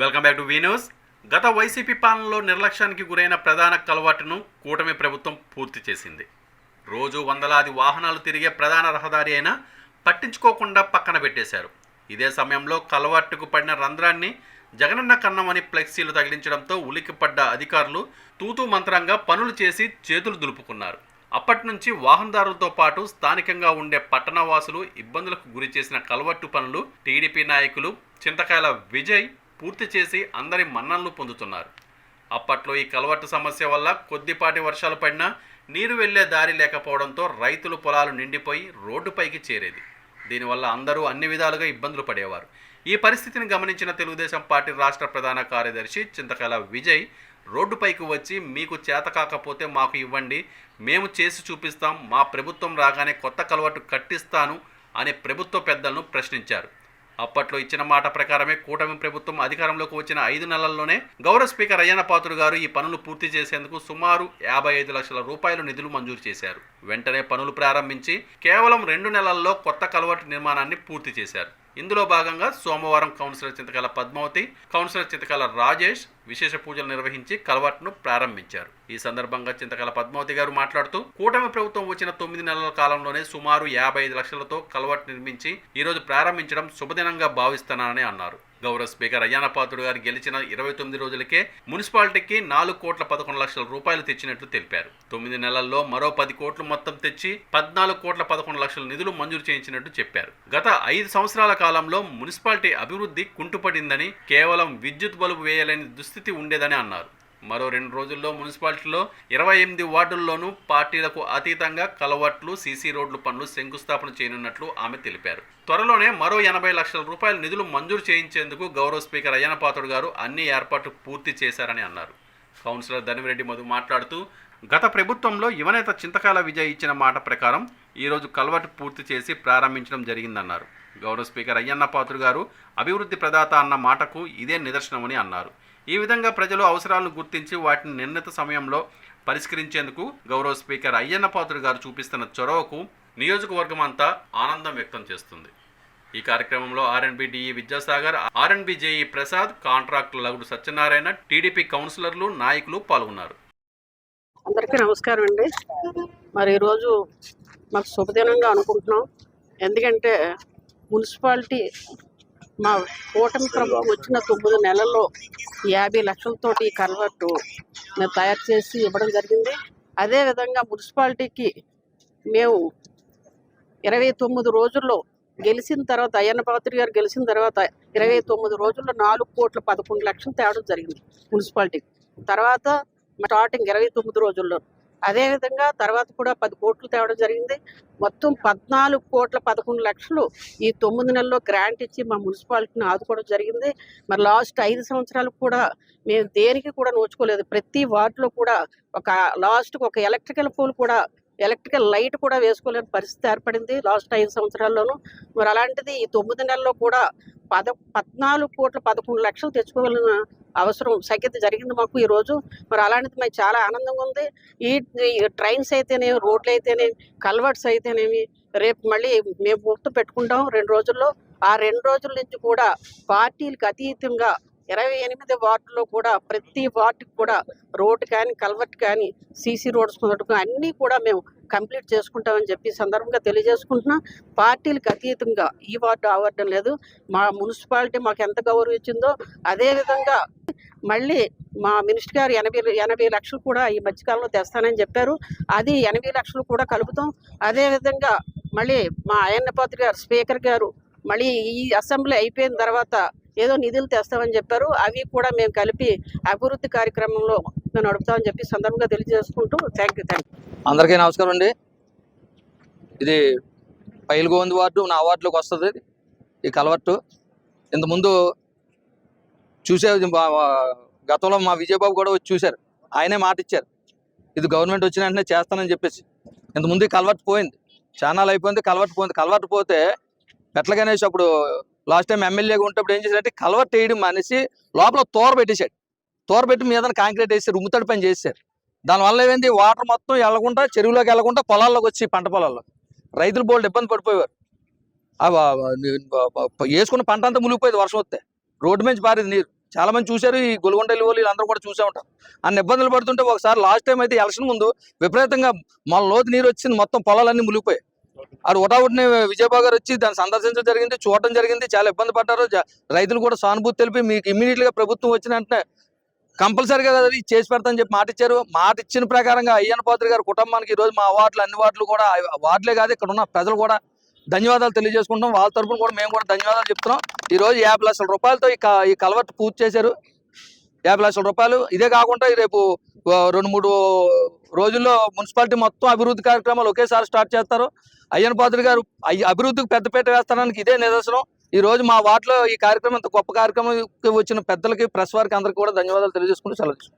Welcome back to V news గత YCP పాలనలో నిర్లక్ష్యానికి గురైన ప్రధాన కలవాటును కూటమి ప్రభుత్వం పూర్తి చేసింది. రోజు వందలాది వాహనాలు తిరిగే ప్రధాన రహదారి అయినా పట్టించుకోకుండా పక్కన పెట్టేశారు. ఇదే సమయంలో కలవాటుకు పడిన రంధ్రాన్ని జగనన్న కన్నమని ఫ్లెక్సీలు తగిలించడంతో ఉలిక్కిపడ్డ అధికారులు తూతూ మంత్రంగా పనులు చేసి చేతులు దులుపుకున్నారు. అప్పటి నుంచి వాహనదారులతో పాటు స్థానికంగా ఉండే పట్టణవాసులు ఇబ్బందులకు గురి చేసిన కలవట్టు పనులు టీడీపీ నాయకులు చింతకాయల విజయ్ పూర్తి చేసి అందరి మన్ననలు పొందుతున్నారు. అప్పట్లో ఈ కలవట్టు సమస్య వల్ల కొద్దిపాటి వర్షాలు పడినా నీరు వెళ్ళే దారి లేకపోవడంతో రైతులు పొలాలు నిండిపోయి రోడ్డుపైకి చేరేది. దీనివల్ల అందరూ అన్ని విధాలుగా ఇబ్బందులు పడేవారు. ఈ పరిస్థితిని గమనించిన తెలుగుదేశం పార్టీ రాష్ట్ర ప్రధాన కార్యదర్శి చింతకళ విజయ్ రోడ్డుపైకి వచ్చి మీకు చేత కాకపోతే మాకు ఇవ్వండి మేము చేసి చూపిస్తాం మా ప్రభుత్వం రాగానే కొత్త కలవట్టు కట్టిస్తాను అని ప్రభుత్వ పెద్దలను ప్రశ్నించారు. అప్పట్లో ఇచ్చిన మాట ప్రకారమే కూటమి ప్రభుత్వం అధికారంలోకి వచ్చిన ఐదు నెలల్లోనే గౌరవ స్పీకర్ అయ్యన్న పాత్రుడు గారు ఈ పనులు పూర్తి చేసేందుకు సుమారు యాభై ఐదు లక్షల రూపాయలు నిధులు మంజూరు చేశారు. వెంటనే పనులు ప్రారంభించి కేవలం రెండు నెలల్లో కొత్త కలవటు నిర్మాణాన్ని పూర్తి చేశారు. ఇందులో భాగంగా సోమవారం కౌన్సిలర్ చింతకాల పద్మావతి కౌన్సిలర్ చింతకాల రాజేష్ విశేష పూజలు నిర్వహించి కలవాటును ప్రారంభించారు. ఈ సందర్భంగా చింతకాల పద్మావతి గారు మాట్లాడుతూ కూటమి ప్రభుత్వం వచ్చిన తొమ్మిది నెలల కాలంలోనే సుమారు యాభై ఐదు లక్షలతో కలవాటు నిర్మించి ఈరోజు ప్రారంభించడం శుభదినంగా భావిస్తున్నానని అన్నారు. గౌరవ స్పీకర్ అయ్యానపాత్రుడు గారు గెలిచిన ఇరవై తొమ్మిది రోజులకే మున్సిపాలిటీకి నాలుగు కోట్ల పదకొండు లక్షల రూపాయలు తెచ్చినట్లు తెలిపారు. తొమ్మిది నెలల్లో మరో పది కోట్లు మొత్తం తెచ్చి పద్నాలుగు కోట్ల పదకొండు లక్షల నిధులు మంజూరు చేయించినట్టు చెప్పారు. గత ఐదు సంవత్సరాల కాలంలో మున్సిపాలిటీ అభివృద్ధి కుంటుపడిందని కేవలం విద్యుత్ బల్బు వేయలేని దుస్థితి ఉండేదని అన్నారు. మరో రెండు రోజుల్లో మున్సిపాలిటీలో ఇరవై ఎనిమిది వార్డుల్లోనూ పార్టీలకు అతీతంగా కలవట్లు సీసీ రోడ్లు పనులు శంకుస్థాపన చేయనున్నట్లు ఆమె తెలిపారు. త్వరలోనే మరో ఎనభై లక్షల రూపాయల నిధులు మంజూరు చేయించేందుకు గౌరవ స్పీకర్ అయ్యన పాత్రుడు గారు అన్ని ఏర్పాట్లు పూర్తి చేశారని అన్నారు. కౌన్సిలర్ ధనివిరెడ్డి మధు మాట్లాడుతూ గత ప్రభుత్వంలో యువనేత చింతకాల విజయ్ ఇచ్చిన మాట ప్రకారం ఈరోజు కలవటు పూర్తి చేసి ప్రారంభించడం జరిగిందన్నారు. గౌరవ స్పీకర్ అయ్యన్న పాత్రుడు గారు అభివృద్ధి ప్రదాత అన్న మాటకు ఇదే నిదర్శనమని అన్నారు. ఈ విధంగా ప్రజలు అవసరాలను గుర్తించి వాటిని నిర్ణీత సమయంలో పరిష్కరించేందుకు గౌరవ స్పీకర్ అయ్యన్న పాత్రుడు గారు చూపిస్తున్న చొరవకు నియోజకవర్గం అంతా ఆనందం వ్యక్తం చేస్తుంది. ఈ కార్యక్రమంలో RNB DE Vidyasagar RNB JE Prasad contractor Lagudu Satyanarayana TDP కౌన్సిలర్లు నాయకులు పాల్గొన్నారు. అందరికీ నమస్కారం అండి. మరి ఈరోజు మాకు శుభదినంగా అనుకుంటున్నాం. ఎందుకంటే మున్సిపాలిటీ మా కూటమి ప్రభుత్వం వచ్చిన తొమ్మిది నెలల్లో యాభై లక్షలతోటి ఈ కన్వర్టు మేము తయారు చేసి ఇవ్వడం జరిగింది. అదేవిధంగా మున్సిపాలిటీకి మేము ఇరవై తొమ్మిది రోజుల్లో గెలిచిన తర్వాత అయ్యన్న పాత్రి గారు గెలిచిన తర్వాత ఇరవై తొమ్మిది రోజుల్లో నాలుగు కోట్ల పదకొండు లక్షలు తేవడం జరిగింది మున్సిపాలిటీకి. తర్వాత స్టార్టింగ్ ఇరవై తొమ్మిది రోజుల్లో అదేవిధంగా తర్వాత కూడా పది కోట్లు తేవడం జరిగింది. మొత్తం పద్నాలుగు కోట్ల పదకొండు లక్షలు ఈ తొమ్మిది నెలల్లో గ్రాంట్ ఇచ్చి మా మున్సిపాలిటీని ఆదుకోవడం జరిగింది. మరి లాస్ట్ ఐదు సంవత్సరాలు కూడా మేము దేనికి కూడా నోచుకోలేదు. ప్రతి వార్డులో కూడా ఒక లాస్ట్కి ఒక ఎలక్ట్రికల్ పోల్ కూడా ఎలక్ట్రికల్ లైట్ కూడా వేసుకోలేని పరిస్థితి ఏర్పడింది లాస్ట్ ఐదు సంవత్సరాల్లోనూ. మరి అలాంటిది ఈ తొమ్మిది నెలల్లో కూడా పద పద్నాలుగు కోట్ల పదకొండు లక్షలు తెచ్చుకోగలిగిన అవసరం సఖ్యత జరిగింది మాకు ఈ రోజు. మరి అలాంటిది మాకు చాలా ఆనందంగా ఉంది. ఈ ఈ ట్రైన్స్ అయితేనేమి రోడ్లు అయితేనేమి కల్వర్ట్స్ అయితేనేమి రేపు మళ్ళీ మేము గుర్తు పెట్టుకుంటాం రెండు రోజుల్లో. ఆ రెండు రోజుల నుంచి కూడా పార్టీలకు అతీతంగా ఇరవై ఎనిమిది వార్డులో కూడా ప్రతి వార్డుకి కూడా రోడ్డు కానీ కల్వర్ట్ కానీ సీసీ రోడ్స్ మొదటి అన్నీ కూడా మేము కంప్లీట్ చేసుకుంటామని చెప్పి సందర్భంగా తెలియజేసుకుంటున్నాం. పార్టీలకు అతీతంగా ఈ వార్డు ఆవడం లేదు. మా మున్సిపాలిటీ మాకు ఎంత గౌరవం ఇచ్చిందో అదేవిధంగా మళ్ళీ మా మినిస్టర్ గారు ఎనభై ఎనభై లక్షలు కూడా ఈ మధ్యకాలంలో తెస్తానని చెప్పారు. అది ఎనభై లక్షలు కూడా కలుపుతాం. అదేవిధంగా మళ్ళీ మా అయన్నపాత్రి గారు స్పీకర్ గారు మళ్ళీ ఈ అసెంబ్లీ అయిపోయిన తర్వాత ఏదో నిధులు తెస్తామని చెప్పారు. అవి కూడా మేము కలిపి అభివృద్ధి కార్యక్రమంలో మేము నడుపుతామని చెప్పి సందర్భంగా తెలియజేసుకుంటూ థ్యాంక్ యూ థ్యాంక్ యూ అందరికీ నమస్కారం అండి. ఇది పైలుగోంది వార్డు నా వార్డులోకి వస్తుంది. ఇది. ఈ కలవట్టు. ఇంతకుముందు చూసే గతంలో మా విజయబాబు కూడా వచ్చి చూశారు. ఆయనే మాట ఇచ్చారు. ఇది గవర్నమెంట్ వచ్చిన వెంటనే చేస్తానని చెప్పేసి. ఇంతకుముందు ఈ కలవట్టు పోయింది. చానాలు అయిపోయింది కలవట్టు పోయింది. కలవట్టు పోతే పెట్ల గణేష్ అప్పుడు లాస్ట్ టైం ఎమ్మెల్యేగా ఉంటప్పుడు ఏం చేశాడంటే కలవట్టు వేయడం మానేసి లోపల తోర పెట్టేశాడు. తోర పెట్టి మీద కాంక్రీట్ వేసి రుమ్ముతడి పని చేశారు. దానివల్ల ఏమైంది? వాటర్ మొత్తం వెళ్ళకుండా చెరువులోకి వెళ్ళకుండా పొలాల్లోకి వచ్చి పంట పొలాల్లో. రైతులు బోల్డ్ ఇబ్బంది పడిపోయేవారు. వేసుకున్న పంట అంతా మునిగిపోయేది వర్షం వస్తే. రోడ్డు మీద పారేది నీరు. చాలా మంది చూశారు ఈ గొలుగొండ వెళ్ళి వాళ్ళు అందరూ కూడా చూసే ఉంటారు. అన్ని ఇబ్బందులు పడుతుంటే ఒకసారి లాస్ట్ టైం అయితే ఎలక్షన్ ముందు విపరీతంగా మన లోతు నీరు వచ్చింది. మొత్తం పొలాలన్నీ మునిగిపోయాయి. ఆడు ఒకటావుటిని విజయబాబు గారు వచ్చి దాన్ని సందర్శించడం జరిగింది చూడటం జరిగింది చాలా ఇబ్బంది పడ్డారు. రైతులు కూడా సానుభూతి తెలిపి మీకు ఇమ్మీడియట్గా ప్రభుత్వం వచ్చిన వెంటనే కంపల్సరీగా అది చేసి పెడతామని చెప్పి మాట ఇచ్చారు. మాట ఇచ్చిన ప్రకారంగా అయ్యన్న పాత్రి గారి కుటుంబానికి ఈ రోజు మా వార్డులు అన్ని వార్డులు కూడా వార్డులే కాదు ఇక్కడ ఉన్న ప్రజలు కూడా ధన్యవాదాలు తెలియజేసుకుంటాం వాళ్ళ తరపున కూడా మేము కూడా ధన్యవాదాలు చెప్తున్నాం. ఈ రోజు యాభై లక్షల రూపాయలతో ఈ క- పూర్తి చేశారు. యాభై లక్షల రూపాయలు. ఇదే కాకుండా రేపు రెండు మూడు రోజుల్లో మున్సిపాలిటీ మొత్తం అభివృద్ధి కార్యక్రమాలు ఒకేసారి స్టార్ట్ చేస్తారు. అయ్యన్న పాత్రి గారు అభివృద్ధికి పెద్దపీట వేస్తానికి ఇదే నిదర్శనం. ఈ రోజు మా వార్డులో ఈ కార్యక్రమం ఇంత గొప్ప కార్యక్రమం వచ్చిన పెద్దలకి ప్రెస్ వారికి అందరికీ కూడా ధన్యవాదాలు తెలియజేసుకుంటూ సెలవు